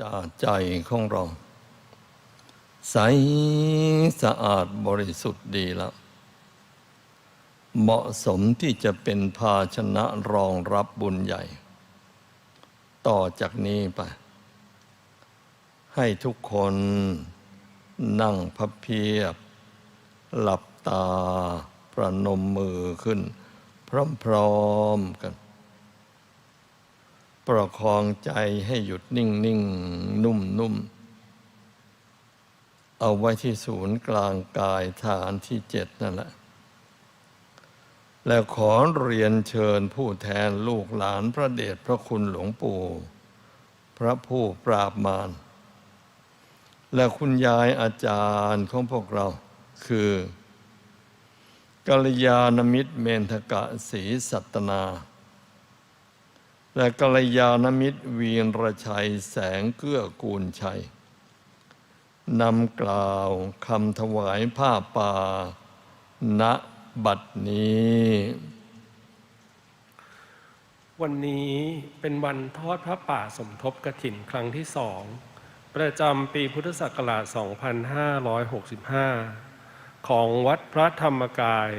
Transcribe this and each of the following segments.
จากใจของเรา ใสสะอาดบริสุทธิ์ดีแล้วเหมาะสมที่จะเป็นภาชนะรองรับบุญใหญ่ ต่อจากนี้ไป ให้ทุกคนนั่งพับเพียบ หลับตาประนมมือขึ้น พร้อมๆกัน ประคองใจให้หยุดนิ่งนิ่งนุ่มนุ่มเอาไว้ที่ศูนย์กลางกายฐานที่เจ็ดนั่นแหละ แล้วขอเรียนเชิญผู้แทนลูกหลานพระเดชพระคุณหลวงปู่ พระผู้ปราบมาร และคุณยายอาจารย์ของพวกเราคือกัลยาณมิตรเมนทกะศรีสัตนา และกัลยาณมิตรวีรชัยแสงเกื้อกูลชัยนำกล่าวคำถวายผ้าป่า ณบัดนี้ วันนี้เป็นวันทอดพระป่าสมทบกฐินครั้งที่สอง ประจำปีพุทธศักราช 2565 ของวัดพระธรรมกาย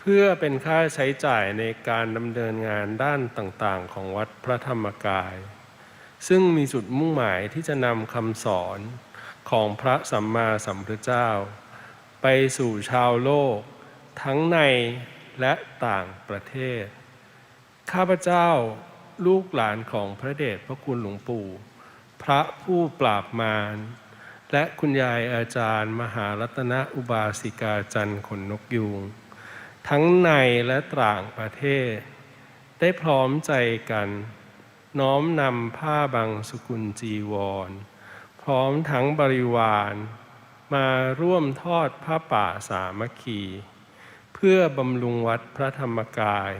เพื่อเป็นค่าใช้จ่ายในการดำเนินงานด้านต่างๆ ของวัดพระธรรมกาย ซึ่งมีจุดมุ่งหมายที่จะนำคำสอนของพระสัมมาสัมพุทธเจ้า ไปสู่ชาวโลก ทั้งในและต่างประเทศ ข้าพเจ้าลูกหลานของพระเดชพระคุณหลวงปู่ พระผู้ปราบมาร และคุณยายอาจารย์ มหารัตนอุบาสิกาจันทร์ขนนกยูง ทั้งในและต่างประเทศ ได้พร้อมใจกัน น้อมนำผ้าบางสกุลจีวร พร้อมทั้งบริวารมาร่วมทอดผ้าป่าสามัคคี เพื่อบำรุงวัดพระธรรมกาย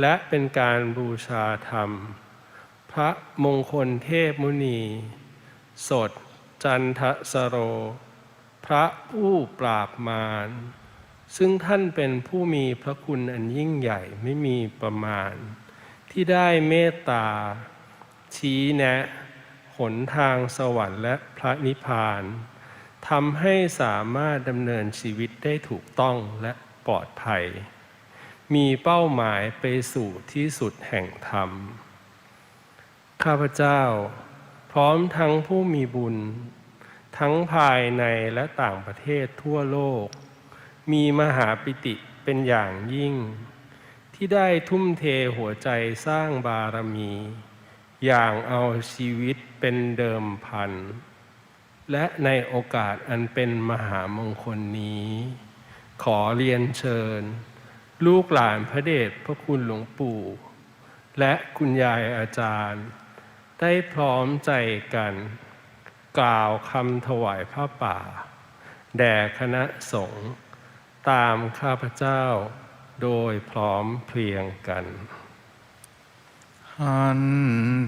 และเป็นการบูชาธรรม พระมงคลเทพมุนี สด จันทสโร พระผู้ปราบมาร ซึ่งท่านเป็นผู้มีพระคุณอันยิ่งใหญ่ไม่มีประมาณ ที่ได้เมตตา ชี้แนะหนทางสวรรค์และพระนิพพานทำให้สามารถดำเนินชีวิตได้ถูกต้องและปลอดภัย มีเป้าหมายไปสู่ที่สุดแห่งธรรม ข้าพเจ้า พร้อมทั้งผู้มีบุญ ทั้งภายในและต่างประเทศทั่วโลก มีมหาปิติเป็นอย่างยิ่ง ที่ได้ทุ่มเทหัวใจสร้างบารมี อย่างเอาชีวิตเป็นเดิมพัน และในโอกาสอันเป็นมหามงคลนี้ ขอเรียนเชิญ ลูกหลานพระเดชพระคุณหลวงปู่ และคุณยายอาจารย์ ได้พร้อมใจกัน กล่าวคำถวายผ้าป่า แด่คณะสงฆ์ ตามข้าพเจ้า โดยพร้อมเพรียงกันหัน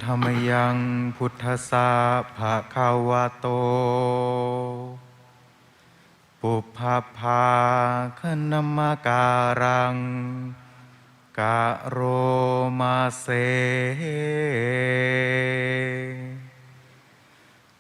ธรรมยังพุทธสาภาคาวโต ปุพพภาคณมการังกะโรมาเซ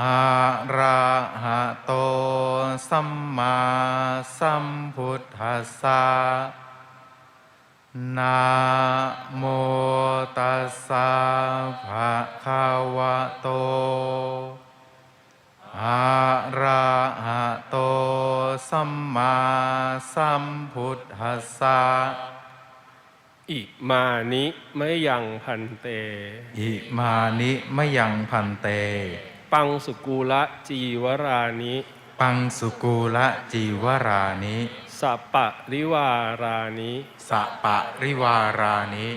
อะระหะโตสัมมาสัมพุทธัสสะนะโมตัสสะภะคะวะโตอะระหะโตสัมมาสัมพุทธัสสะอิมานิมะยังพันเต อิมานิมะยังพันเต ปังสุกูละจีวรานิปังสุกูละจีวรานิสัปปะริวารานิสะปะริวารานิ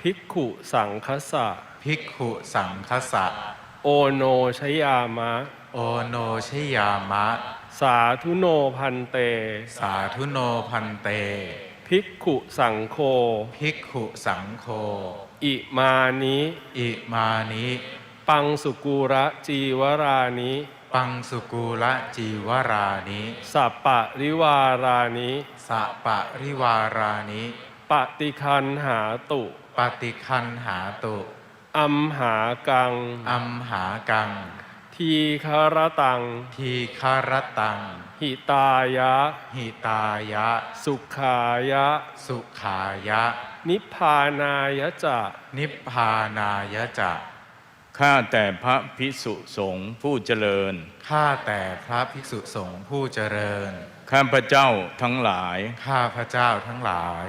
ภิกขุสังคสะภิกขุสังคสะโอโนชยามะ โอโนชยามะ สาธุโนพันเต สาธุโนพันเต ภิกขุสังโฆภิกขุสังโฆอิมานิ อิมานิ ปังสุกูระจีวรานิปังสุกูละจีวรานิสัปปะริวารานิสะปะริวารานิปฏิคันหาตุปฏิคันหาตุอัมหากัง อัมหากัง ทีคารตัง ทีคารตัง หิตายะ หิตายะ สุขายะ สุขายะ นิพพานายะจะ นิพพานายะจะ ข้าแต่พระพิสุสงฆ์ผู้เจริญ ข้าแต่พระภิกษุสงฆ์ผู้เจริญ ข้าพระเจ้าทั้งหลาย ข้าพระเจ้าทั้งหลาย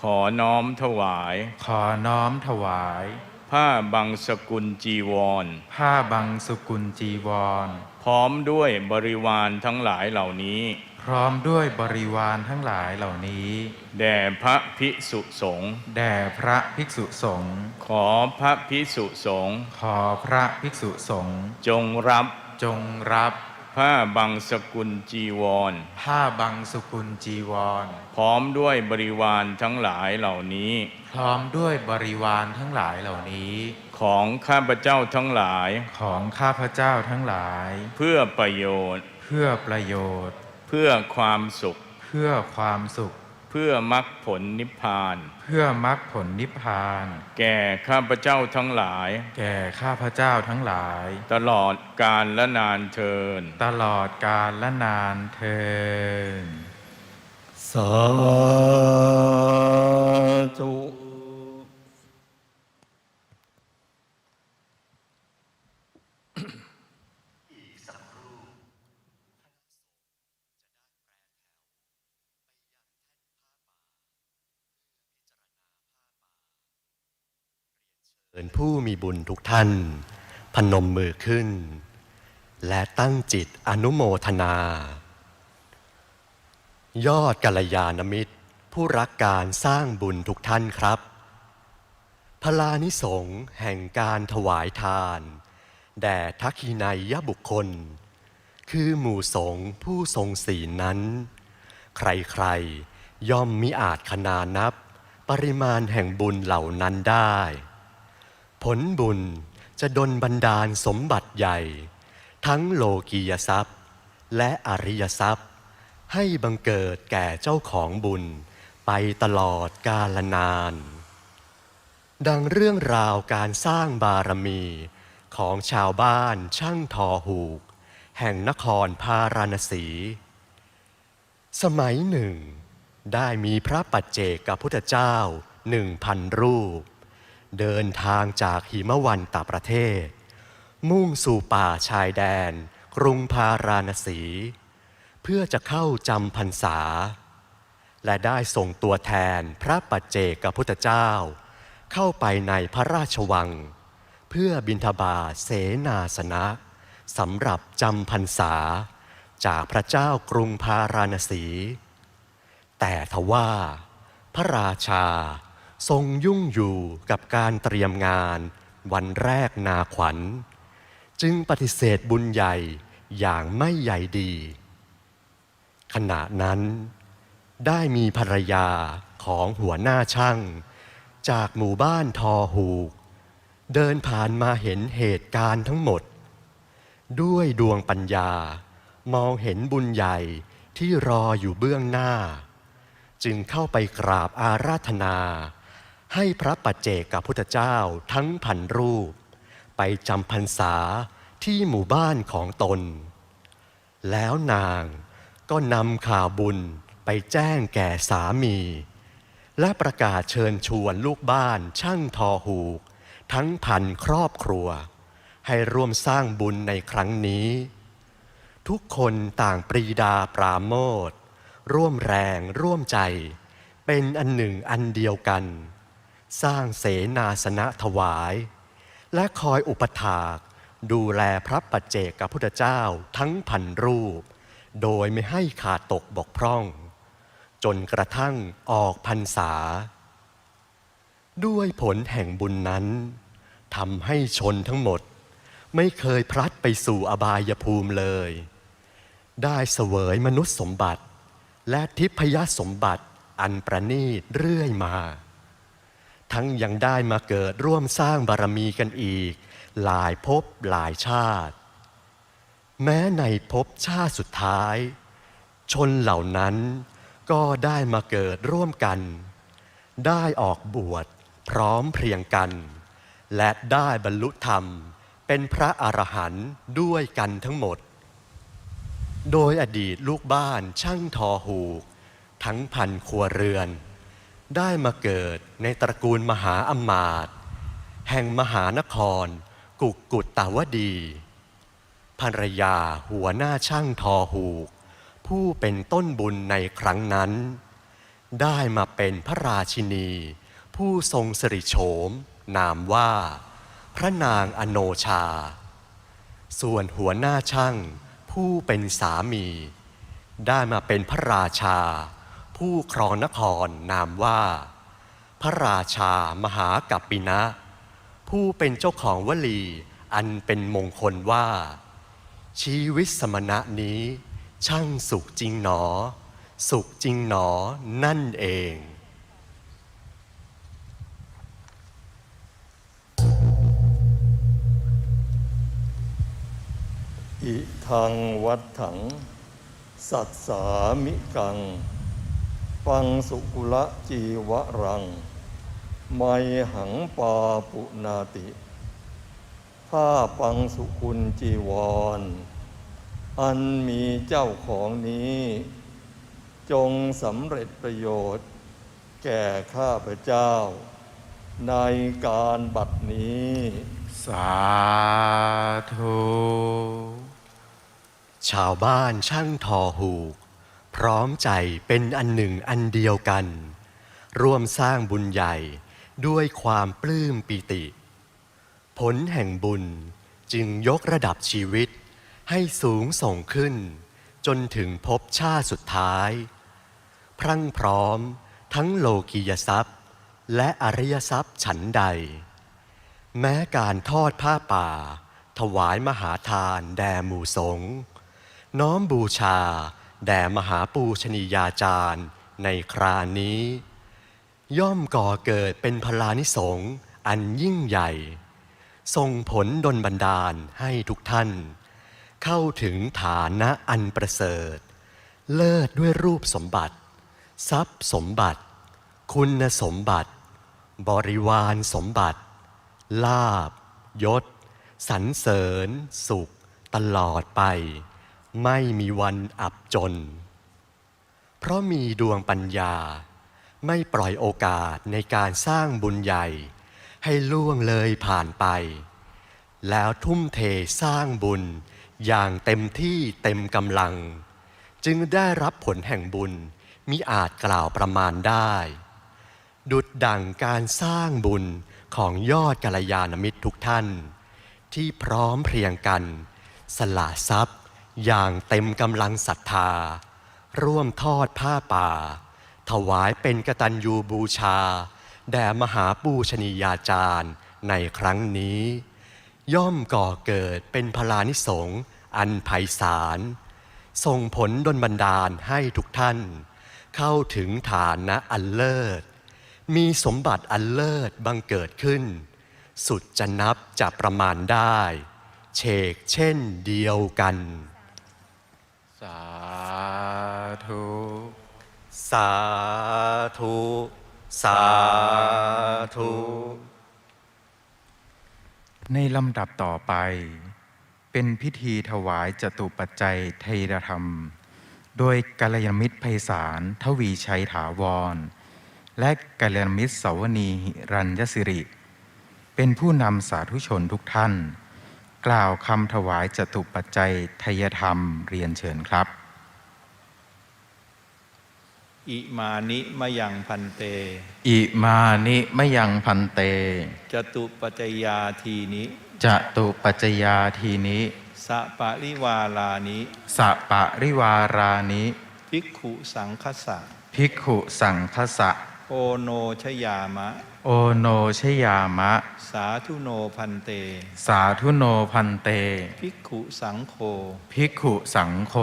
ขอน้อมถวาย ขอน้อมถวาย ผ้าบังสกุลจีวร ผ้าบังสุกุลจีวร พร้อมด้วยบริวารทั้งหลายเหล่านี้ พร้อมด้วยบริวารทั้งหลายเหล่านี้ แด่พระพิสุสงฆ์แด่พระภิกษุสงฆ์ขอพระพิสุสงฆ์ขอพระภิกษุสงฆ์จงรับจงรับผ้าบังสกุลจีวร ผ้าบังสุกุลจีวร พร้อมด้วยบริวารทั้งหลายเหล่านี้ พร้อมด้วยบริวารทั้งหลายเหล่านี้ ของข้าพเจ้าทั้งหลายของข้าพเจ้าทั้งหลาย เพื่อประโยชน์ เพื่อประโยชน์ เพื่อความสุข เพื่อความสุข เพื่อมรรคผลนิพพาน เพื่อมรรคผลนิพพาน แก่ข้าพเจ้าทั้งหลาย แก่ข้าพเจ้าทั้งหลาย ตลอดกาลและนานเทิน ตลอดกาลและนานเทินสาธุ เชิญผู้มีบุญทุกท่าน พนมมือขึ้น และตั้งจิตอนุโมทนา ยอดกัลยาณมิตร ผู้รักการสร้างบุญทุกท่านครับ พลานิสง์แห่งการถวายทาน แด่ทักขินัยยบุคคล คือหมู่สงฆ์ผู้ทรงศีลนั้น ใครๆย่อมมิอาจขนานับ ปริมาณแห่งบุญเหล่านั้นได้ ผลบุญจะดลบันดาลสมบัติใหญ่ ทั้งโลกียทรัพย์ และอริยทรัพย์ ให้บังเกิดแก่เจ้าของบุญไปตลอดกาลนาน ดังเรื่องราวการสร้างบารมีของชาวบ้านช่างทอหูก แห่งนครพาราณสี สมัยหนึ่ง ได้มีพระปัจเจกพุทธเจ้าหนึ่งพันรูป เดินทางจากหิมวันตประเทศ มุ่งสู่ป่าชายแดน กรุงพาราณสี เพื่อจะเข้าจำพรรษา และได้ส่งตัวแทนพระปัจเจกพุทธเจ้า เข้าไปในพระราชวัง เพื่อบิณฑบาตเสนาสนะสำหรับจำพรรษา จากพระเจ้ากรุงพาราณสี แต่ทว่าพระราชา ทรงยุ่งอยู่กับการเตรียมงานวันแรกนาขวัญ จึงปฏิเสธบุญใหญ่อย่างไม่ใหญ่ดี ขณะนั้นได้มีภรรยาของหัวหน้าช่าง จากหมู่บ้านทอหูก เดินผ่านมาเห็นเหตุการณ์ทั้งหมด ด้วยดวงปัญญามองเห็นบุญใหญ่ที่รออยู่เบื้องหน้า จึงเข้าไปกราบอาราธนา ให้พระปัจเจกพุทธเจ้าทั้งพันรูป ไปจำพรรษาที่หมู่บ้านของตน แล้วนางก็นำข่าวบุญไปแจ้งแก่สามี และประกาศเชิญชวนลูกบ้านช่างทอหูก ทั้งพันครอบครัว ให้ร่วมสร้างบุญในครั้งนี้ ทุกคนต่างปรีดาปราโมทร่วมแรงร่วมใจ เป็นอันหนึ่งอันเดียวกัน สร้างเสนาสนะถวาย และคอยอุปถากดูแลพระปัจเจกพุทธเจ้าทั้งพันรูป โดยไม่ให้ขาดตกบกพร่อง จนกระทั่งออกพรรษา ด้วยผลแห่งบุญนั้นทำให้ชนทั้งหมด ไม่เคยพลัดไปสู่อบายภูมิเลย ได้เสวยมนุษย์สมบัติ และทิพยสมบัติอันประณีตเรื่อยมา ทั้งยังได้มาเกิดร่วมสร้างบารมีกันอีก หลายภพหลายชาติ แม้ในภพชาติสุดท้าย ชนเหล่านั้นก็ได้มาเกิดร่วมกัน ได้ออกบวชพร้อมเพรียงกัน และได้บรรลุธรรมเป็นพระอรหันต์ด้วยกันทั้งหมด โดยอดีตลูกบ้านช่างทอหูก ทั้งพันครัวเรือน ได้มาเกิดในตระกูลมหาอำมาตย์แห่งมหานคร กุกกุตตาวดี ภรรยาหัวหน้าช่างทอหูก ผู้เป็นต้นบุญในครั้งนั้น ได้มาเป็นพระราชินี ผู้ทรงสิริโฉม นามว่า พระนางอโนชา ส่วนหัวหน้าช่าง ผู้เป็นสามี ได้มาเป็นพระราชา ผู้ครองนครนามว่า พระราชามหากัปปินะ ผู้เป็นเจ้าของวลีอันเป็นมงคลว่า ชีวิตสมณะนี้ ช่างสุขจริงหนอ สุขจริงหนอนั่นเองอิทังวัดถัง สัตสามิกัง ปังสุกุละจีวรัง ไมหังปาปุนาติ ผ้าปังสุกุลจีวร อันมีเจ้าของนี้ จงสำเร็จประโยชน์ แก่ข้าพเจ้า ในการบัดนี้ สาธุ ชาวบ้านช่างทอหูก พร้อมใจเป็นอันหนึ่งอันเดียวกัน ร่วมสร้างบุญใหญ่ด้วยความปลื้มปิติ ผลแห่งบุญจึงยกระดับชีวิตให้สูงส่งขึ้น จนถึงภพชาติสุดท้าย พรั่งพร้อมทั้งโลกียทรัพย์ และอริยทรัพย์ฉันใด แม้การทอดผ้าป่า ถวายมหาทานแด่หมู่สงฆ์น้อมบูชา แด่มหาปูชนียาจารย์ในครานี้ ย่อมก่อเกิดเป็นพลานิสงส์อันยิ่งใหญ่ส่งผลดลบันดาลให้ทุกท่าน เข้าถึงฐานะอันประเสริฐ เลิศด้วยรูปสมบัติ ทรัพย์สมบัติ คุณสมบัติ บริวารสมบัติ ลาบยศสรรเสริญสุขตลอดไป ไม่มีวันอับจน เพราะมีดวงปัญญา ไม่ปล่อยโอกาสในการสร้างบุญใหญ่ ให้ล่วงเลยผ่านไป แล้วทุ่มเทสร้างบุญอย่างเต็มที่เต็มกำลัง จึงได้รับผลแห่งบุญมิอาจกล่าวประมาณได้ ดุดดั่งการสร้างบุญของยอดกัลยาณมิตรทุกท่าน ที่พร้อมเพรียงกัน สละทรัพย์ อย่างเต็มกำลังศรัทธา ร่วมทอดผ้าป่า ถวายเป็นกตัญญูบูชา แด่มหาปูชนียาจารย์ในครั้งนี้ ย่อมก่อเกิดเป็นพลานิสงส์อันไพศาลส่งผลดลบันดาลให้ทุกท่าน เข้าถึงฐานะอันเลิศ มีสมบัติอันเลิศบังเกิดขึ้น สุดจะนับจะประมาณได้ เชกเช่นเดียวกัน ธุ สาธุ สาธุ ในลำดับต่อไป เป็นพิธีถวายจตุปัจจัยไทยธรรม โดยกัลยาณมิตรไพศาลทวีชัยถาวร และกัลยาณมิตรสาวนีหิรัญยสิริ เป็นผู้นำสาธุชนทุกท่านกล่าวคำถวายจตุปัจจัยไทยธรรมเรียนเชิญครับ อิมานิมะยังพันเต อิมานิมะยังพันเต จตุปัจจยาทีนิจะตุปัจจยาทีนิสะปะริวาลานิสะปะริวารานิภิกขุสังคสะภิกขุสังคสะ โอโนชยามะ โอโนชยามะ สาธุโนพันเต สาธุโนพันเต ภิกขุสังโฆ ภิกขุสังโฆ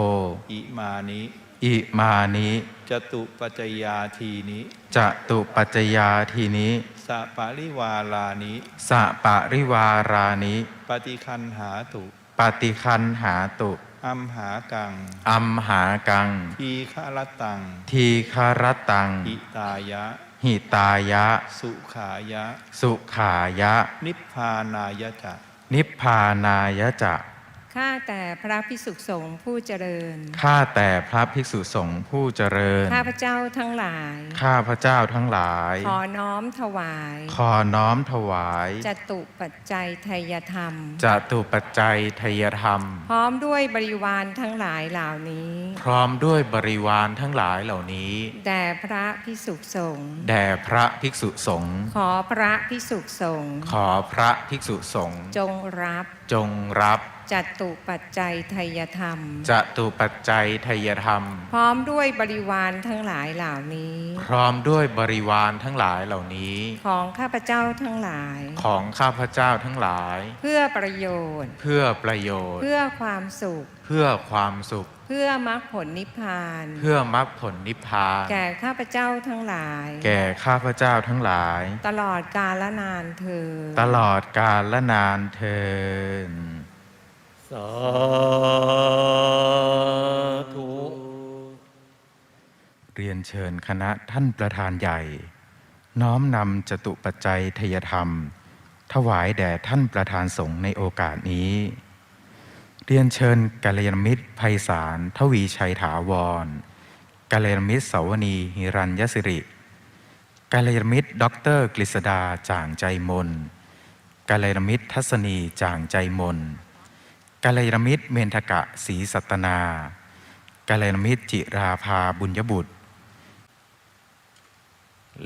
อิมานิ อิมานิจตุปัจจยาทีนิจตุปัจจยาทีนี้สะปาริวาลานิสะปะริวารานิปฏิคันหาตุปฏิคันหาตุ อัมหากัง อัมหากัง ทีฆรตัง ทีคารตังอิตายะ หิตายะ สุขายะ สุขายะ นิพพานายะจะ นิพพานายะจะ ข้าแต่พระพิสุสงฆ์ผู้เจริญ ข้าแต่พระภิกษุสงฆ์ผู้เจริญ ข้าพเจ้าทั้งหลาย ข้าพระเจ้าทั้งหลาย ขอน้อมถวาย ขอน้อมถวายจตุปัจจัยไทยธรรมจตุปัจจัยทยธรรม พร้อมด้วยบริวารทั้งหลายเหล่านี้ พร้อมด้วยบริวารทั้งหลายเหล่านี้ แด่พระพิสุสงฆ์ แด่พระภิกษุสงฆ์ ขอพระพิสุสงฆ์ ขอพระภิกษุสงฆ์ จงรับ จงรับ จตุปัจจัยไทยธรรมจตุปัจจัยทยธรรม พร้อมด้วยบริวารทั้งหลายเหล่านี้ พร้อมด้วยบริวารทั้งหลายเหล่านี้ ของข้าพเจ้าทั้งหลาย ของข้าพเจ้าทั้งหลาย เพื่อประโยชน์ เพื่อประโยชน์ เพื่อความสุข เพื่อความสุข เพื่อมรรคผลนิพพาน เพื่อมรรคผลนิพพาน แก่ข้าพเจ้าทั้งหลาย แก่ข้าพเจ้าทั้งหลาย ตลอดกาลนานเธอญตลอดกาลและนานเทิน สาธุเรียนเชิญคณะท่านประธานใหญ่ น้อมนำจตุปัจจัยทยธรรม ถวายแด่ท่านประธานสงฆ์ในโอกาสนี้ เรียนเชิญกัลยาณมิตรไพศาลทวีชัยถาวรกัลยาณมิตรเสาวนีหิรัญยสิริกัลยาณมิตรด็อกเตอร์กฤษดาจางใจมนกัลยาณมิตรทัศนีจางใจมน กัลยาณมิตรเมนทกะศรีสัตนากัลยาณมิตรจิราภาบุญยบุตร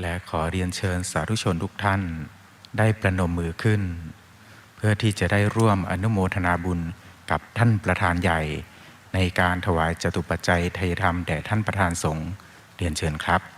และขอเรียนเชิญสาธุชนทุกท่านได้ประนมมือขึ้น เพื่อที่จะได้ร่วมอนุโมทนาบุญกับท่านประธานใหญ่ ในการถวายจตุปัจจัยไทยธรรมแด่ท่านประธานสงฆ์เรียนเชิญครับ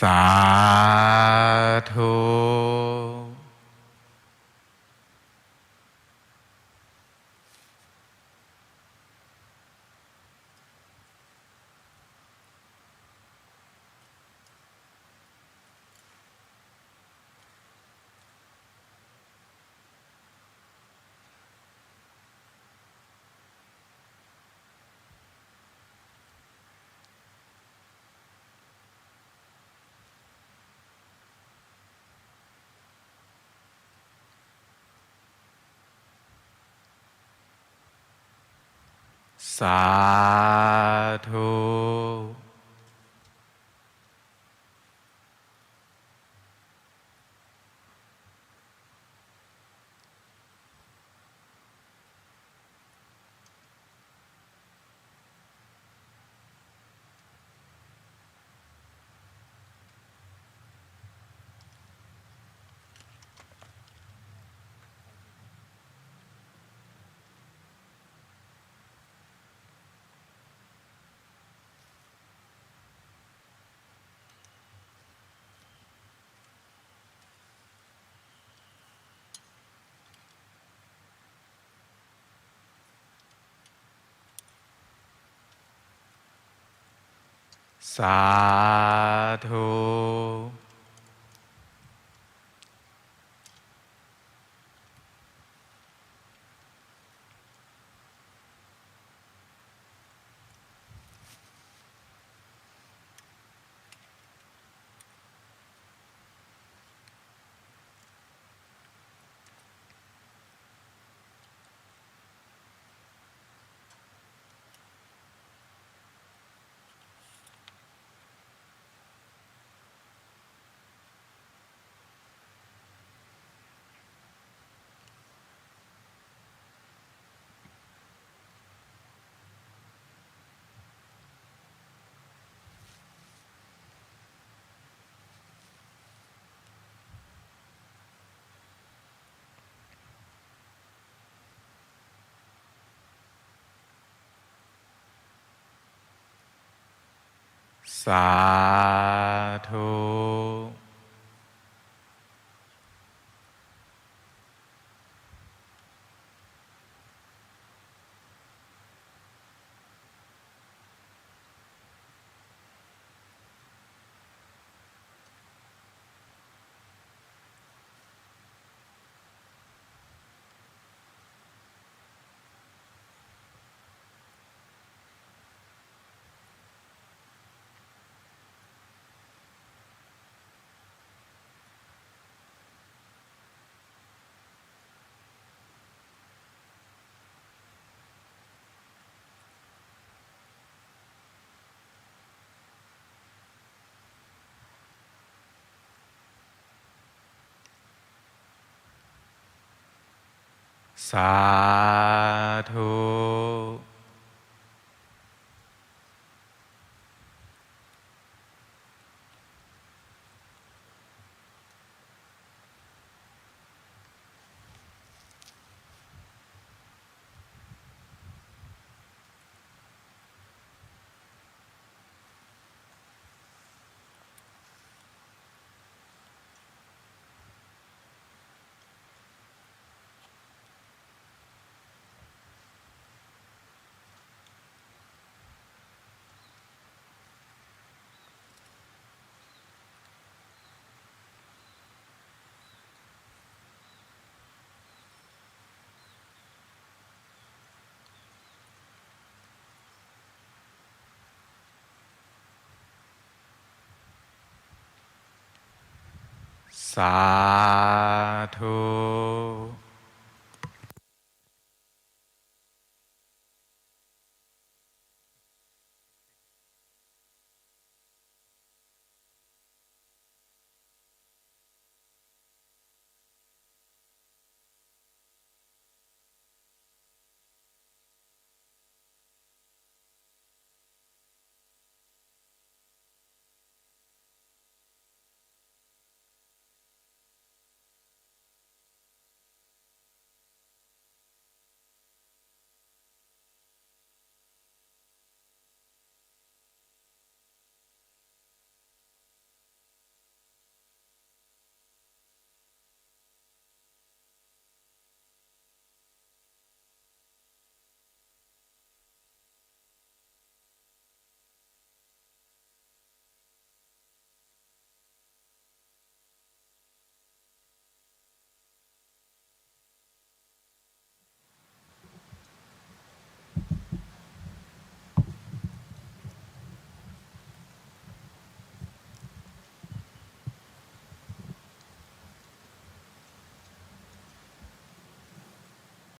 สาธุ สาธุ สาธุ สาธุ สาธุ สาธุ